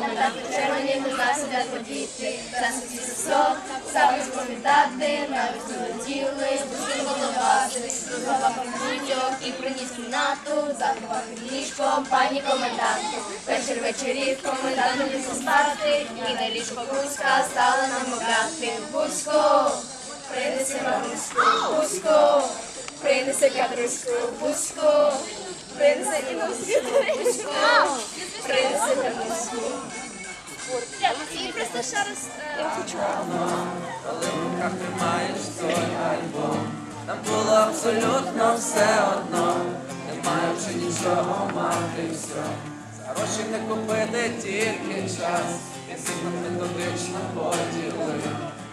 пам'ятати червоні глаза сидять подіти, за свій сосок, саме спомідати, навіть золотіли, душі голубати, запах дітьок і приніс кімнату, запах ліжком, пані коменданту. Вечір вечорів коменданту лізе спати, і на ліжко Бузька стала нам намовляти. Бузько, принеси мамуську, Бузько, принеси кадруську, Бузько, принеси і Бузько, принеси. І просто ще раз я хочу. коли в руках тримаєш той альбом. Нам було абсолютно все одно, немає вже нічого мати все. Не тільки час, і всіх нам методично поділив.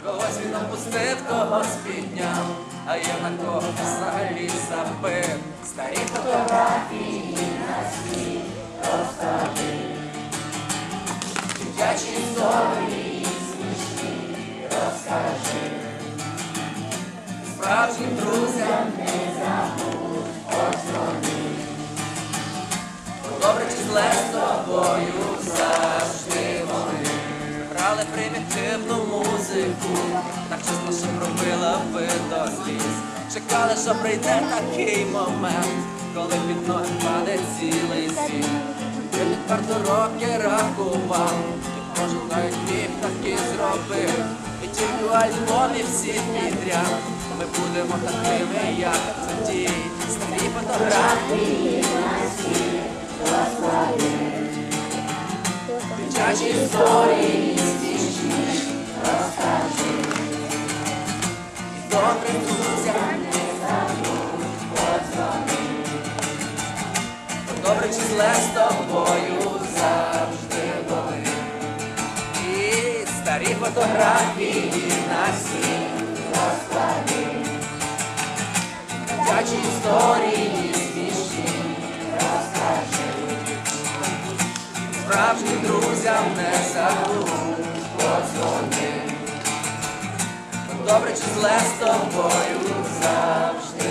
Когось він опустив, когось підняв, а я на то взагалі забив. Старі фотографії на світ розкажи. Дитячі історії смішні розкажи. Справжнім друзям не так чесно, що пробила би до сліз. Чекали, що прийде такий момент, коли під ноги паде цілий світ. Я відверто роки рахував, і кожен навіть міг таки зробив. І тільки в альбомі всі підряд. Ми будемо такими, як тоді. Старі фотографії на світ розклади. Дитячі історії Добре чи зле з тобою завжди були. І старі фотографії на всі розклади. Дитячі історії смішні розкажи. Справжнім друзям не забудь подзвони. Добре чи зле з тобою завжди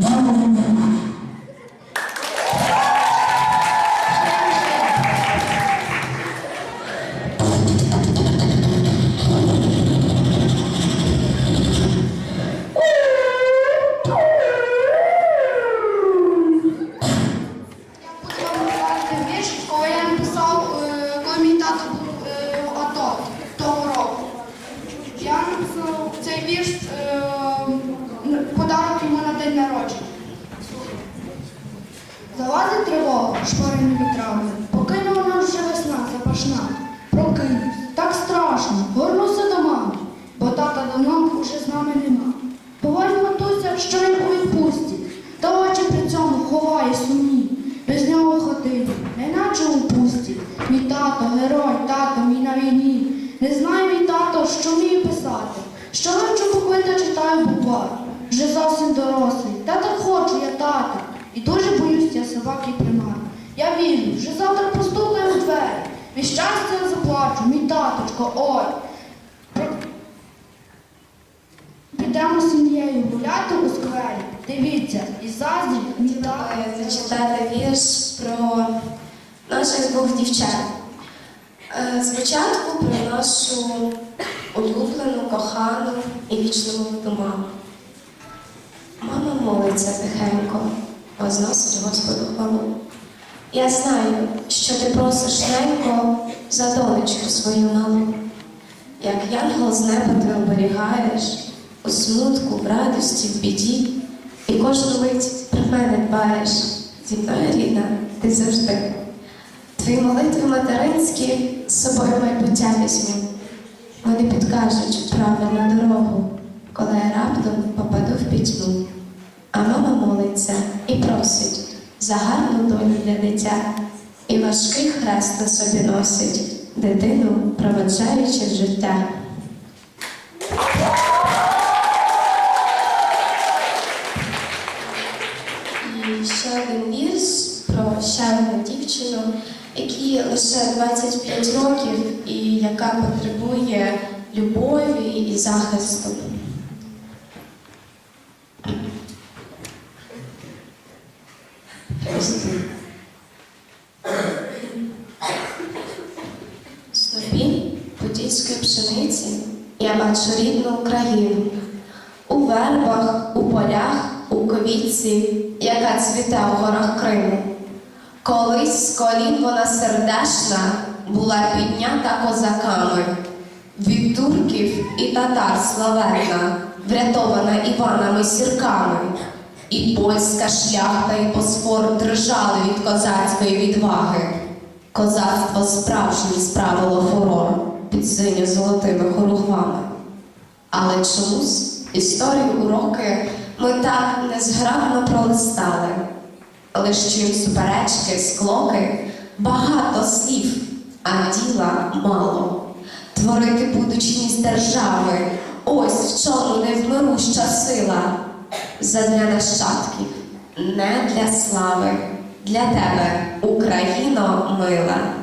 Vamos. День народження. Залазить тривога шпарені вітрами, покинула нам вже весна запашна. Тата. І дуже боюсь я собак і примар. Я вірю, вже завтра постукаю у двері. Від щастя заплачу, мій таточко, ой. Підемо з сім'єю гуляти у сквері. Дивіться, і тато. Е, зачитати вірш про наших двох дівчат. Е, Спочатку про нашу улюблену, кохану і вічну маму. Молиться тихенько, возносить Господу хвалу. Я знаю, що ти просиш ненько за донечку свою малу. Як янгол з неба ти оберігаєш у смутку, в радості, в біді, і кожну мить про мене дбаєш. Зі мною рідна, ти завжди. Твої молитви материнські з собою майбуття візьму. Вони підкажуть правильну дорогу, коли я раптом попаду в пітьму. А мама молиться і просить за гарну долю для дитя, і важкий хрест на собі носить, дитину проведжаючи в життя. І ще один вірш про ще одну дівчину, якій лише 25 років і яка потребує любові і захисту. Снопі подільської пшениці я бачу рідну Україну. У вербах, у полях, у ковіці, яка цвіте у горах Криму. Колись з колін вона сердешна була піднята козаками. Від турків і татар славетна, врятована Іванами сірками. І польська шляхта, і босфор дрижали від козацької відваги. Козацтво справжнє справило фурор під синьо-золотими хоругвами. Але чомусь історію уроки ми так незграбно пролистали. Лиш чуємо суперечки, склоки, багато слів, а діла мало. Творити будучність держави, ось в чому невмируща сила. Задля нащадків, не для слави, для тебе, Україно мила.